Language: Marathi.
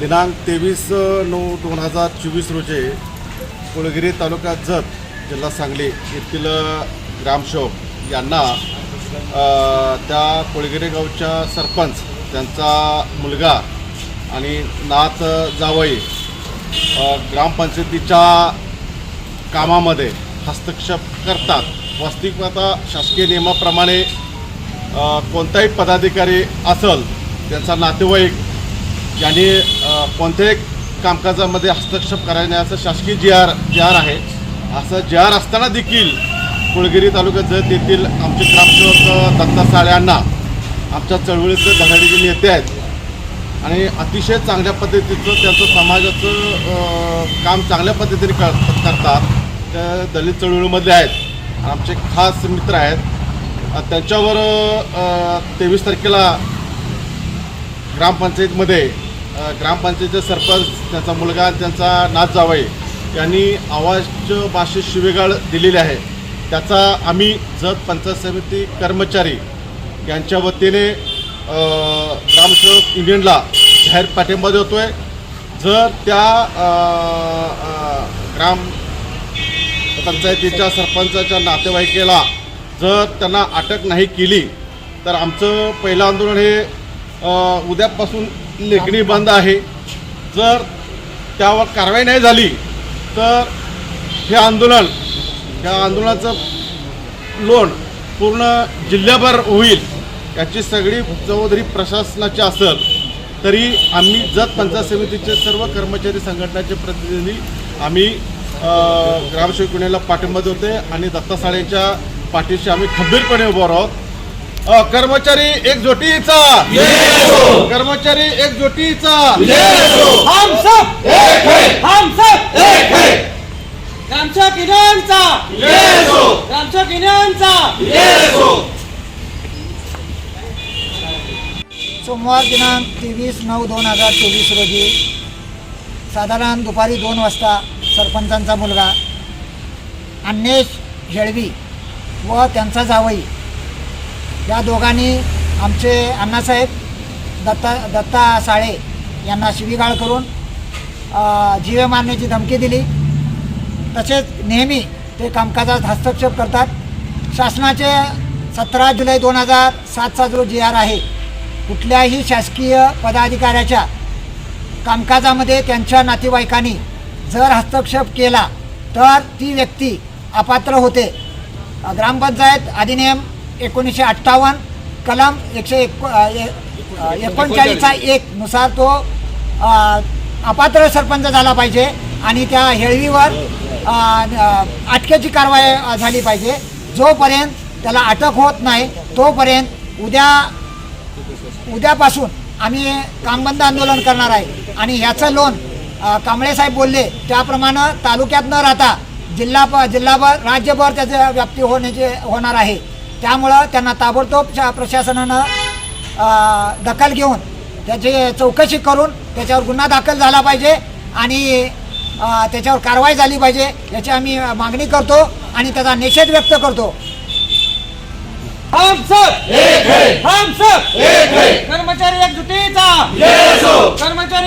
दिनांक तेवीस नऊ दोन हजार चोवीस रोजी कुळगिरी तालुका जत जिल्हा सांगली येथील ग्रामसेवक यांना त्या कुळगिरी गावच्या सरपंच त्यांचा मुलगा आणि नात जावई ग्रामपंचायतीच्या कामामध्ये हस्तक्षेप करतात. वास्तविकता शासकीय नियमाप्रमाणे कोणताही पदाधिकारी असेल त्यांचा नातेवाईक यांनी कोणत्याही कामकाजामध्ये हस्तक्षेप करण्याचं असं शासकीय जी आर जी आर आहे. असं जी आर असताना देखील कुळगिरी तालुक्यात जत येथील आमचे ग्रामसेवक दत्ता साळे यांना आमच्या चळवळीचे धडाडीचे नेते आहेत. आणि अतिशय चांगल्या पद्धतीचं त्यांचं समाजाचं काम चांगल्या पद्धतीने कर करतात. त्या दलित चळवळीमधले आहेत. आमचे खास मित्र आहेत. त्यांच्यावर तेवीस तारखेला ग्रामपंचायतमध्ये ग्रामपंचायतीचे सरपंच त्यांचा मुलगा त्यांचा नाथ जावई यांनी आवाज भाषेत शिवेगाळ दिलेली आहे. त्याचा आम्ही जत पंचायत समिती कर्मचारी यांच्या वतीने ग्रामसेवक युनियनला जाहीर पाठिंबा देतो आहे जर त्या ग्राम पंचायतीच्या सरपंचाच्या नातेवाईकेला जर त्यांना अटक नाही केली तर आमचं पहिलं आंदोलन हे उद्यापासून लेखणी बंद आहे. जर त्यावर कारवाई नाही झाली तर हे आंदोलन या आंदोलनाचं लोन पूर्ण जिल्ह्याभर होईल याची सगळी जबाबदारी प्रशासनाची असेल तरी आम्ही जत पंचायत समितीचे सर्व कर्मचारी संघटनाचे प्रतिनिधी आम्ही ग्रामसेवक पाठिंबा देते आणि दत्ता साळेंच्या पाठीशी आम्ही खंबीरपणे उभं आहोत कर्मचारी एकजुटीचा. कर्मचारी एकजुटीचा. हम सब एक है हम सब एक है ग्रामच्या किनांचा ग्रामच्या किनांचा सोमवार दिनांक तेवीस नऊ दोन हजार चोवीस रोजी साधारण दुपारी दोन वाजता सरपंचांचा मुलगा अन्वेष हेळवी व त्यांचा जावई या दोघांनी आमचे अण्णासाहेब दत्ता दत्ता साळे यांना शिवीगाळ करून जीवे मारण्याची धमकी दिली. तसेच नेहमी ते कामकाजात हस्तक्षेप करतात. शासनाचे सतरा जुलै दोन हजार सातचा जो जी आर आहे कुठल्याही शासकीय पदाधिकाऱ्याच्या कामकाजामध्ये त्यांच्या नातेवाईकांनी जर हस्तक्षेप केला तर ती व्यक्ती अपात्र होते. ग्रामपंचायत अधिनियम एकोणीसशे अठ्ठावन्न कलम एकशे एको ए- एकोणचाळीसचा एक नुसार तो अपात्र सरपंच झाला पाहिजे आणि त्या हेळवीवर अटकेची कारवाई झाली पाहिजे. जोपर्यंत त्याला अटक होत नाही तोपर्यंत उद्या उद्यापासून आम्ही कामबंद आंदोलन करणार आहे. आणि ह्याचं लोन अ, कांबळे साहेब बोलले त्याप्रमाणे तालुक्यात न राहता जिल्हा प जिल्हाभर राज्यभर त्याचं व्याप्ती होण्याचे होणार आहे. त्यामुळं त्यांना ताबडतोब प्रशासनानं दखल घेऊन त्याची चौकशी करून त्याच्यावर गुन्हा दाखल झाला पाहिजे आणि त्याच्यावर कारवाई झाली पाहिजे याची आम्ही मागणी करतो आणि त्याचा निषेध व्यक्त करतो. हम सब एक है. हम सब एक है. कर्मचारी एकजुटीचा. कर्मचारी